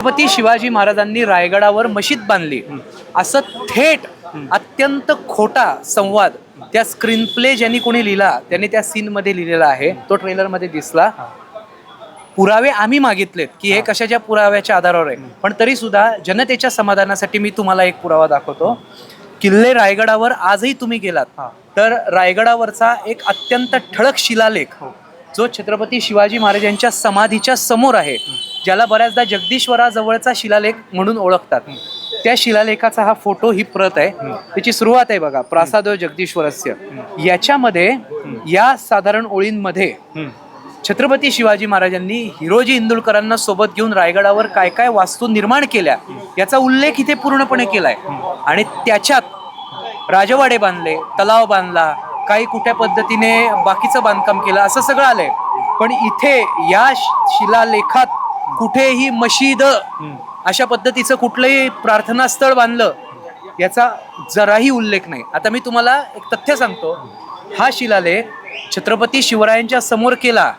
छत्रपती शिवाजी महाराजांनी रायगडावर मशीद बांधली. असं थेट अत्यंत खोटा संवाद त्या स्क्रीन प्ले ज्यांनी कोणी लिहिला त्यांनी त्या सीन मध्ये लिहिलेला आहे. तो ट्रेलरमध्ये दिसला. पुरावे आम्ही मागितलेत की हे कशाच्या पुराव्याच्या आधारावर आहे. पण तरी सुद्धा जनतेच्या समाधानासाठी मी तुम्हाला एक पुरावा दाखवतो. किल्ले रायगडावर आजही तुम्ही गेलात. तर रायगडावरचा एक अत्यंत ठळक शिलालेख जो छत्रपती शिवाजी महाराजांच्या समाधीच्या समोर आहे ज्याला बऱ्याचदा जगदीश्वराजवळचा शिलालेख म्हणून ओळखतात. त्या शिलालेखाचा हा फोटो ही प्रत आहे. त्याची सुरुवात आहे बघा प्रासाद जगदीश्वरस्य. याच्यामध्ये या साधारण ओळींमध्ये छत्रपती शिवाजी महाराजांनी हिरोजी इंदुलकरांना सोबत घेऊन रायगडावर काय काय वास्तू निर्माण केल्या याचा उल्लेख इथे पूर्णपणे केलाय. आणि त्याच्यात राजवाडे बांधले तलाव बांधला काही कुठ्या पद्धतीने बाकीचं बांधकाम केलं असं सगळं आलंय. पण इथे या शि- शिलालेखात कुठेही मशीद अशा पद्धतीचं कुठलंही प्रार्थनास्थळ बांधलं याचा जराही उल्लेख नाही. आता मी तुम्हाला एक तथ्य सांगतो. हा शिलालेख छत्रपती शिवरायांच्या समोर केला.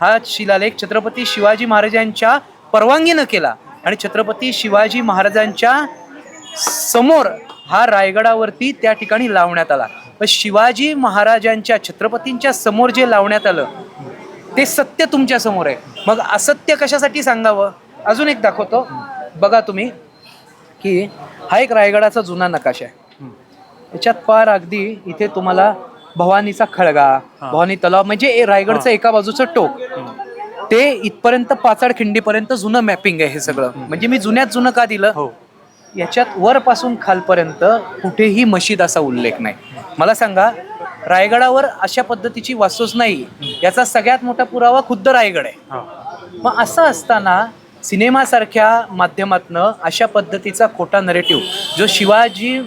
हा शिलालेख छत्रपती शिवाजी महाराजांच्या परवानगीनं केला आणि छत्रपती शिवाजी महाराजांच्या समोर हा रायगडावरती त्या ठिकाणी लावण्यात आला. शिवाजी महाराजांच्या छत्रपतींच्या समोर जे लावण्यात आलं ते सत्य तुमच्यासमोर आहे. मग असत्य कशासाठी सांगावं? अजून एक दाखवतो. बघा तुम्ही की हा एक रायगडाचा जुना नकाशा आहे. याच्यात फार अगदी इथे तुम्हाला भवानीचा खळगा भवानी तलाव म्हणजे ए- रायगडचं एका बाजूचं टोक. ते इथपर्यंत पाचाड खिंडीपर्यंत जुनं मॅपिंग आहे हे सगळं. म्हणजे मी जुन्यात जुनं का दिलं? हो. याच्यात वरपासून खालपर्यंत कुठेही मशीद असा उल्लेख नाही. मला सांगा रायगडावर अशा पद्धतीची वास्तूच नाही. याचा सगळ्यात मोठा पुरावा खुद्द रायगड आहे. मग असं असताना सिनेमासारख्या माध्यमातनं अशा पद्धतीचा खोटा नरेटिव्ह जो शिवाजी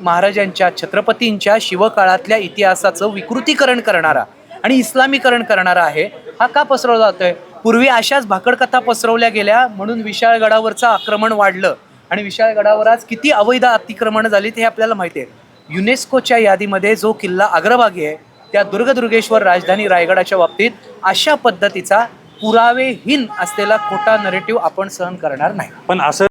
महाराजांच्या छत्रपतींच्या शिवकाळातल्या इतिहासाचं विकृतीकरण करणारा आणि इस्लामीकरण करणारा आहे हा का पसरवला जातोय? पूर्वी अशाच भाकडकथा पसरवल्या गेल्या म्हणून विशाळगडावरचं आक्रमण वाढलं. आणि विशाळगडावर आज किती अवैध अतिक्रमण झाली ते आपल्याला माहिती आहे. युनेस्कोच्या यादीमध्ये जो किल्ला अग्रभागी आहे त्या दुर्गदुर्गेश्वर राजधानी रायगडाच्या बाबतीत अशा पद्धतीचा पुरावेहीन असलेला खोटा नरेटिव्ह आपण सहन करणार नाही. पण असं